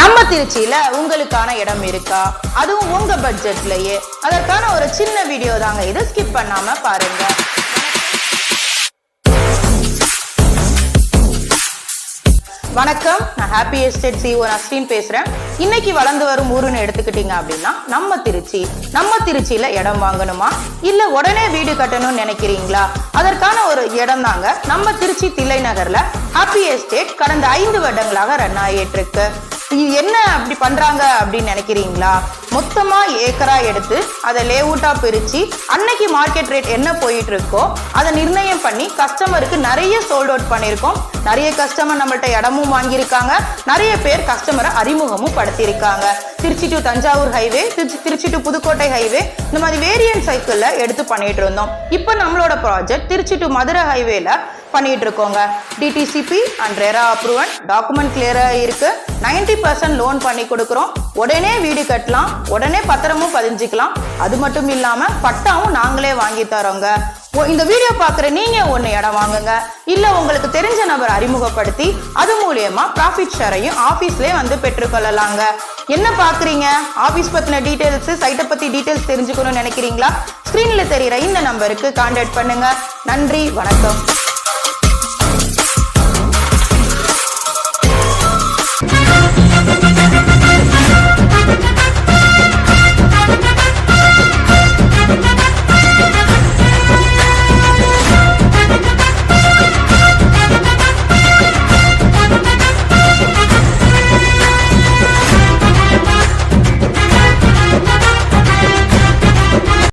நம்ம திருச்சியில உங்களுக்கான இடம் இருக்கா? அதுவும் உங்க பட்ஜெட்லயே அதற்கான ஒரு சின்ன வீடியோ தாங்க. இது ஸ்கிப் பண்ணாம பாருங்க. வணக்கம். நான் ஹாப்பி எஸ்டேட் சிஓ நஸ்ரீன் பேசுறேன். இன்னைக்கு வளர்ந்து வரும் ஊருன்னு எடுத்துக்கிட்டீங்க அப்படின்னா நம்ம திருச்சி. நம்ம திருச்சியில இடம் வாங்கணுமா? இல்ல உடனே வீடு கட்டணும்னு நினைக்கிறீங்களா? அதற்கான ஒரு இடம் தாங்க நம்ம திருச்சி தில்லை நகர்ல ஹாப்பி எஸ்டேட் கடந்த ஐந்து வருடங்களாக ரன் ஆகிட்டு இருக்கு இது என்ன அப்படி பண்றாங்க அப்படின்னு நினைக்கிறீங்களா? மொத்தமா ஏக்கரா எடுத்து அதை லேஅவுட்டா பிரிச்சு அன்னைக்கு மார்க்கெட் ரேட் என்ன போயிட்டு இருக்கோ அதை நிர்ணயம் பண்ணி கஸ்டமருக்கு நிறைய சோல்ட் அவுட் பண்ணியிருக்கோம். நிறைய கஸ்டமர் நம்மள்ட்ட இடமும் வாங்கியிருக்காங்க. நிறைய பேர் கஸ்டமரை அறிமுகமும் படுத்தியிருக்காங்க. Tiruchi to Thanjavur highway Tiruchi Tiruchi to Pudukkottai highway இந்த மாதிரி வேரியன்ட் சைக்கிளில் எடுத்து பண்ணிட்டு இருந்தோம். இப்போ நம்மளோட ப்ராஜெக்ட் திருச்சி டு மதுரை ஹைவேல பண்ணிட்டு இருக்கோங்க DTCP and RERA approval document கிளியரா இருக்கு. 90% பர்சன்ட் லோன் பண்ணி கொடுக்குறோம். உடனே வீடு கட்டலாம். உடனே பத்திரமும் பதிஞ்சுக்கலாம். அது மட்டும் இல்லாம பட்டாவும் நாங்களே வாங்கி தரோங்க. ஓ, இந்த வீடியோ பார்க்குற நீங்க ஒன்று இடம் வாங்குங்க. இல்ல உங்களுக்கு தெரிஞ்ச நபர் அறிமுகப்படுத்தி அது மூலியமா ப்ராஃபிட் ஷேரையும் ஆஃபீஸ்லேயே வந்து பெற்றுக்கொள்ளலாங்க என்ன பார்க்குறீங்க? ஆஃபீஸ் பத்தின டீடைல்ஸ் சைட்டை பத்தி டீடைல்ஸ் தெரிஞ்சுக்கணும்னு நினைக்கிறீங்களா? ஸ்க்ரீனில் தெரியுற இந்த நம்பருக்கு கான்டாக்ட் பண்ணுங்க. நன்றி வணக்கம்.